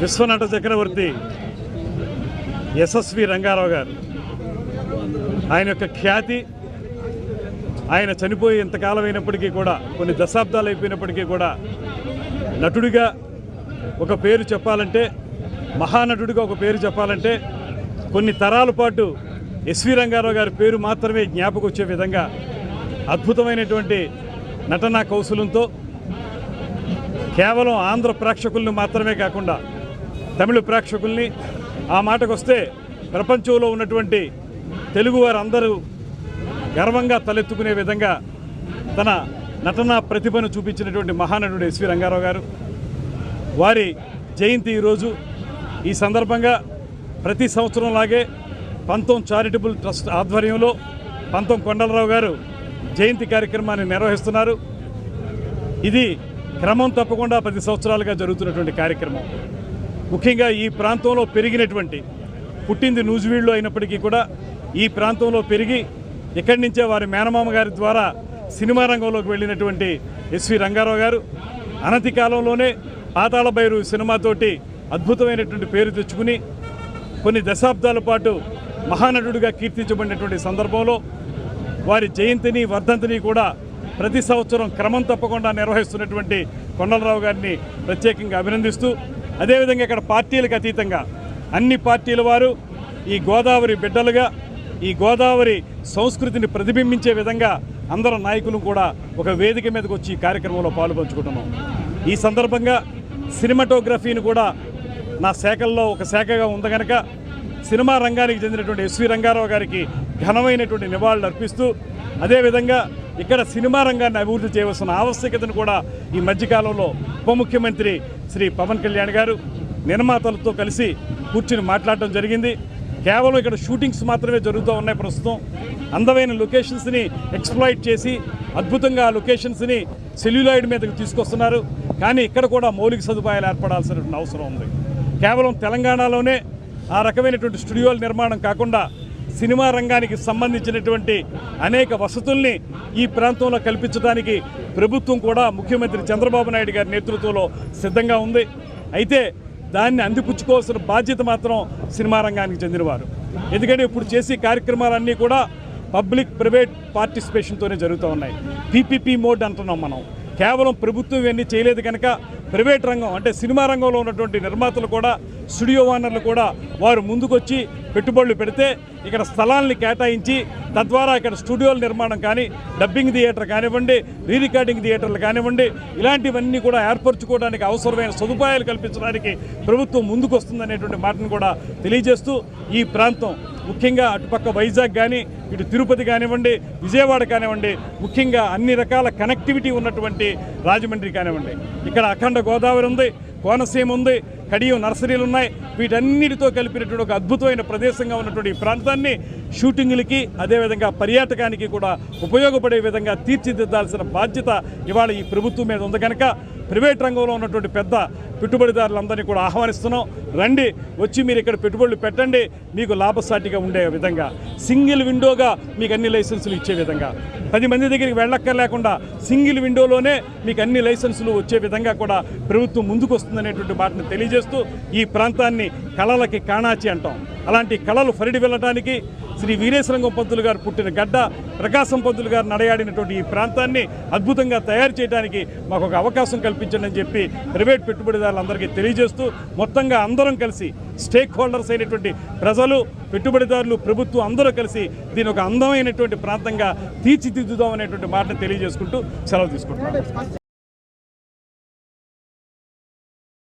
విశ్వనట చక్రవర్తి యశస్వి రంగారావు గారు. ఆయన యొక్క ఖ్యాతి ఆయన చనిపోయి ఇంతకాలం అయినప్పటికీ కూడా కొన్ని దశాబ్దాలు అయిపోయినప్పటికీ కూడా నటుడిగా ఒక పేరు చెప్పాలంటే మహానటుడిగా ఒక పేరు చెప్పాలంటే కొన్ని తరాల పాటు ఎస్వి రంగారావు గారి పేరు మాత్రమే జ్ఞాపకం వచ్చే విధంగా అద్భుతమైనటువంటి నటనా కౌశలంతో కేవలం ఆంధ్ర ప్రేక్షకుల్ని మాత్రమే కాకుండా తమిళ ప్రేక్షకుల్ని ఆ మాటకొస్తే ప్రపంచంలో ఉన్నటువంటి తెలుగువారందరూ గర్వంగా తలెత్తుకునే విధంగా తన నటనా ప్రతిభను చూపించినటువంటి మహానటుడు ఎస్వి రంగారావు గారు. వారి జయంతి ఈరోజు. ఈ సందర్భంగా ప్రతి సంవత్సరం లాగే పంతం చారిటబుల్ ట్రస్ట్ ఆధ్వర్యంలో పంతం కొండలరావు గారు జయంతి కార్యక్రమాన్ని నిర్వహిస్తున్నారు. ఇది క్రమం తప్పకుండా పది సంవత్సరాలుగా జరుగుతున్నటువంటి కార్యక్రమం. ముఖ్యంగా ఈ ప్రాంతంలో పెరిగినటువంటి పుట్టింది నూజివీడులో అయినప్పటికీ కూడా ఈ ప్రాంతంలో పెరిగి ఇక్కడి నుంచే వారి మేనమామ గారి ద్వారా సినిమా రంగంలోకి వెళ్ళినటువంటి ఎస్వి రంగారావు గారు అనతి కాలంలోనే పాతాళ భైరు సినిమాతోటి అద్భుతమైనటువంటి పేరు తెచ్చుకుని కొన్ని దశాబ్దాల పాటు మహానటుడిగా కీర్తించబడినటువంటి సందర్భంలో వారి జయంతిని వర్ధంతిని కూడా ప్రతి సంవత్సరం క్రమం తప్పకుండా నిర్వహిస్తున్నటువంటి కొండలరావు గారిని ప్రత్యేకంగా అభినందిస్తూ అదేవిధంగా ఇక్కడ పార్టీలకు అతీతంగా అన్ని పార్టీల వారు ఈ గోదావరి బిడ్డలుగా ఈ గోదావరి సంస్కృతిని ప్రతిబింబించే విధంగా అందరు నాయకులు కూడా ఒక వేదిక మీదకి వచ్చి ఈ కార్యక్రమంలో పాల్పంచుకుంటున్నాం. ఈ సందర్భంగా సినిమాటోగ్రఫీని కూడా నా శాఖల్లో ఒక శాఖగా ఉంది కనుక సినిమా రంగానికి చెందినటువంటి ఎస్వి రంగారావు గారికి ఘనమైనటువంటి నివాళులు అర్పిస్తూ అదేవిధంగా ఇక్కడ సినిమా రంగాన్ని అభివృద్ధి చేయవలసిన ఆవశ్యకతను కూడా ఈ మధ్యకాలంలో ఉప ముఖ్యమంత్రి శ్రీ పవన్ కళ్యాణ్ గారు నిర్మాతలతో కలిసి కూర్చుని మాట్లాడటం జరిగింది. కేవలం ఇక్కడ షూటింగ్స్ మాత్రమే జరుగుతూ ఉన్నాయి ప్రస్తుతం. అందమైన లొకేషన్స్ని ఎక్స్ప్లాయిట్ చేసి అద్భుతంగా ఆ లొకేషన్స్ని సెల్యులాయిడ్ మీదకి తీసుకొస్తున్నారు. కానీ ఇక్కడ కూడా మౌలిక సదుపాయాలు ఏర్పడాల్సినటువంటి అవసరం ఉంది. కేవలం తెలంగాణలోనే ఆ రకమైనటువంటి స్టూడియోల నిర్మాణం కాకుండా సినిమా రంగానికి సంబంధించినటువంటి అనేక వసతుల్ని ఈ ప్రాంతంలో కల్పించడానికి ప్రభుత్వం కూడా ముఖ్యమంత్రి చంద్రబాబు నాయుడు గారి నేతృత్వంలో సిద్ధంగా ఉంది. అయితే దాన్ని అందిపుచ్చుకోవాల్సిన బాధ్యత మాత్రం సినిమా రంగానికి చెందినవారు. ఎందుకంటే ఇప్పుడు చేసే కార్యక్రమాలన్నీ కూడా పబ్లిక్ ప్రైవేట్ పార్టిసిపేషన్తోనే జరుగుతూ ఉన్నాయి. పీపీపీ మోడ్ అంటున్నాం మనం. కేవలం ప్రభుత్వం ఇవన్నీ చేయలేదు కనుక ప్రైవేట్ రంగం అంటే సినిమా రంగంలో ఉన్నటువంటి నిర్మాతలు కూడా స్టూడియో ఓనర్లు కూడా వారు ముందుకొచ్చి పెట్టుబడులు పెడితే ఇక్కడ స్థలాల్ని కేటాయించి తద్వారా ఇక్కడ స్టూడియోల నిర్మాణం కానీ డబ్బింగ్ థియేటర్ కానివ్వండి రీ రికార్డింగ్ థియేటర్లు కానివ్వండి ఇలాంటివన్నీ కూడా ఏర్పరచుకోవడానికి అవసరమైన సదుపాయాలు కల్పించడానికి ప్రభుత్వం ముందుకు వస్తుందనేటువంటి మాటను కూడా తెలియజేస్తూ ఈ ప్రాంతం ముఖ్యంగా అటుపక్క వైజాగ్ కానీ ఇటు తిరుపతి కానివ్వండి విజయవాడ కానివ్వండి ముఖ్యంగా అన్ని రకాల కనెక్టివిటీ ఉన్నటువంటి రాజమండ్రి కానివ్వండి. ఇక్కడ అఖండ గోదావరి ఉంది కోనసీమ ఉంది కడియం నర్సరీలు ఉన్నాయి. వీటన్నిటితో కలిపినటువంటి ఒక అద్భుతమైన ప్రదేశంగా ఉన్నటువంటి ఈ ప్రాంతాన్ని షూటింగులకి అదేవిధంగా పర్యాటకానికి కూడా ఉపయోగపడే విధంగా తీర్చిదిద్దాల్సిన బాధ్యత ఇవాళ ఈ ప్రభుత్వం మీద ఉంది కనుక ప్రైవేట్ రంగంలో ఉన్నటువంటి పెద్ద పెట్టుబడిదారులందరినీ కూడా ఆహ్వానిస్తున్నాం. రండి వచ్చి మీరు ఇక్కడ పెట్టుబడులు పెట్టండి. మీకు లాభసాటిగా ఉండే విధంగా సింగిల్ విండోగా మీకు అన్ని లైసెన్సులు ఇచ్చే విధంగా. పది మంది దగ్గరికి వెళ్ళక్కర్లేకుండా సింగిల్ విండోలోనే మీకు అన్ని లైసెన్సులు వచ్చే విధంగా కూడా ప్రభుత్వం ముందుకు వస్తుందనేటువంటి మాటను తెలియజేస్తూ ఈ ప్రాంతాన్ని కళలకి కాణాచి అంటాం. అలాంటి కళలు ఫరిడి వెళ్ళటానికి శ్రీ వీరేశ్వరంగం పంతులు గారు పుట్టిన గడ్డ ప్రకాశం పంతులు గారు నడయాడినటువంటి ఈ ప్రాంతాన్ని అద్భుతంగా తయారు చేయడానికి మాకు ఒక అవకాశం కల్పించండి అని చెప్పి ప్రైవేట్ పెట్టుబడిదారు అందరికీ తెలియజేస్తూ మొత్తంగా అందరం కలిసి స్టేక్ హోల్డర్స్ అయినటువంటి ప్రజలు పెట్టుబడిదారులు ప్రభుత్వం అందరూ కలిసి దీని ఒక అందమైనటువంటి ప్రాంతంగా తీర్చిదిద్దుదాం అనేటువంటి మాటను తెలియజేసుకుంటూ సెలవు తీసుకుంటున్నాను